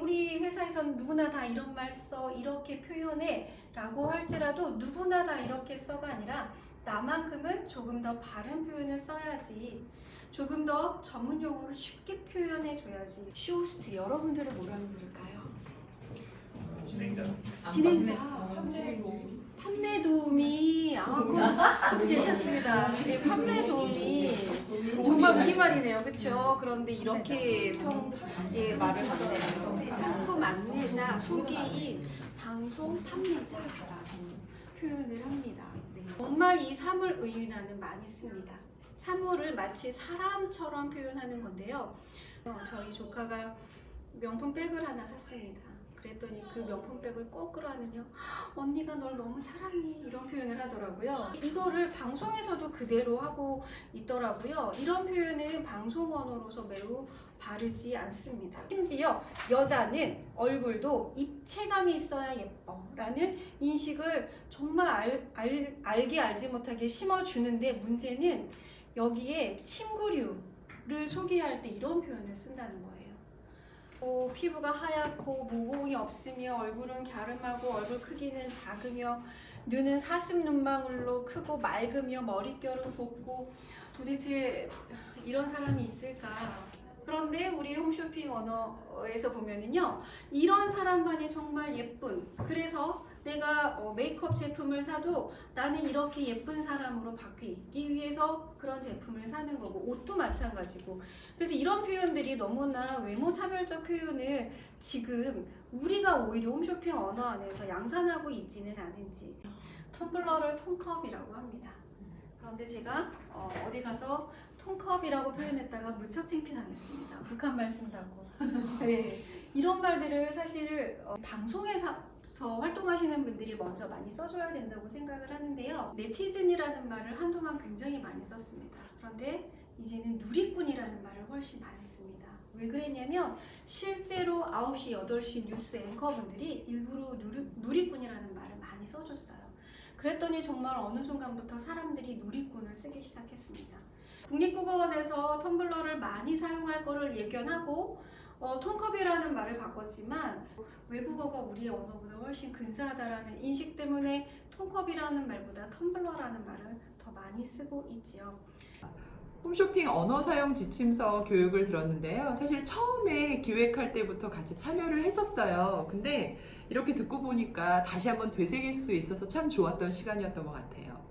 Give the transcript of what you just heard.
우리 회사에서는 누구나 다 이런 말 써, 이렇게 표현해 라고 할지라도 누구나 다 이렇게 써가 아니라 나만큼은 조금 더 바른 표현을 써야지. 조금 더 전문 용어로 쉽게 표현해 줘야지. 쇼호스트 여러분들은 뭐라고 부를까요? 진행자. 진행자. 판매 도움. 판매 도우미. 아, 괜찮습니다. 네, 판매 도우미. 정말 우리말이네요. 그렇죠? 그런데 이렇게 평 예, 말을 하네요. 상품 안내자, 소개인, 방송 판매자라고 표현을 합니다. 네. 정말 이 사물 의인화는 많이 씁니다. 사물을 마치 사람처럼 표현하는 건데요. 어, 저희 조카가 명품 백을 하나 샀습니다. 그랬더니 그 명품 백을 거꾸로 하면요. 언니가 널 너무 사랑해 이런 표현을 하더라고요. 이거를 방송에서도 그대로 하고 있더라고요. 이런 표현은 방송 언어로서 매우 바르지 않습니다. 심지어 여자는 얼굴도 입체감이 있어야 예뻐 라는 인식을 정말 알, 알, 알게 알지 못하게 심어주는데 문제는 여기에 침구류를 소개할 때 이런 표현을 쓴다는 거예요. 어, 피부가 하얗고 모공이 없으며 얼굴은 갸름하고 얼굴 크기는 작으며 눈은 사슴 눈망울로 크고 맑으며 머릿결은 곱고 도대체 이런 사람이 있을까? 그런데 우리 홈쇼핑 언어에서 보면은요 이런 사람만이 정말 예쁜 그래서 내가 어, 메이크업 제품을 사도 나는 이렇게 예쁜 사람으로 바뀌기 위해서 그런 제품을 사는 거고 옷도 마찬가지고 그래서 이런 표현들이 너무나 외모 차별적 표현을 지금 우리가 오히려 홈쇼핑 언어 안에서 양산하고 있지는 않은지 텀블러를 통컵이라고 합니다. 그런데 제가 어, 디 가서 통컵이라고 표현했다가 무척 창피당했습니다. 북한 말 쓴다고. 네, 이런 말들을 사실 어, 방송에서 활동하시는 분들이 먼저 많이 써줘야 된다고 생각을 하는데요. 네티즌이라는 말을 한동안 굉장히 많이 썼습니다. 그런데 이제는 누리꾼이라는 말을 훨씬 많이 씁니다. 왜 그랬냐면 실제로 9시, 8시 뉴스 앵커분들이 일부러 누리, 누리꾼이라는 말을 많이 써줬어요. 그랬더니 정말 어느 순간부터 사람들이 누리꾼을 쓰기 시작했습니다. 국립국어원에서 텀블러를 많이 사용할 거를 예견하고 어, 통컵이라는 말을 바꿨지만 외국어가 우리의 언어보다 훨씬 근사하다라는 인식 때문에 통컵이라는 말보다 텀블러라는 말을 더 많이 쓰고 있지요. 홈쇼핑 언어 사용 지침서 교육을 들었는데요. 사실 처음에 기획할 때부터 같이 참여를 했었어요. 근데 이렇게 듣고 보니까 다시 한번 되새길 수 있어서 참 좋았던 시간이었던 것 같아요.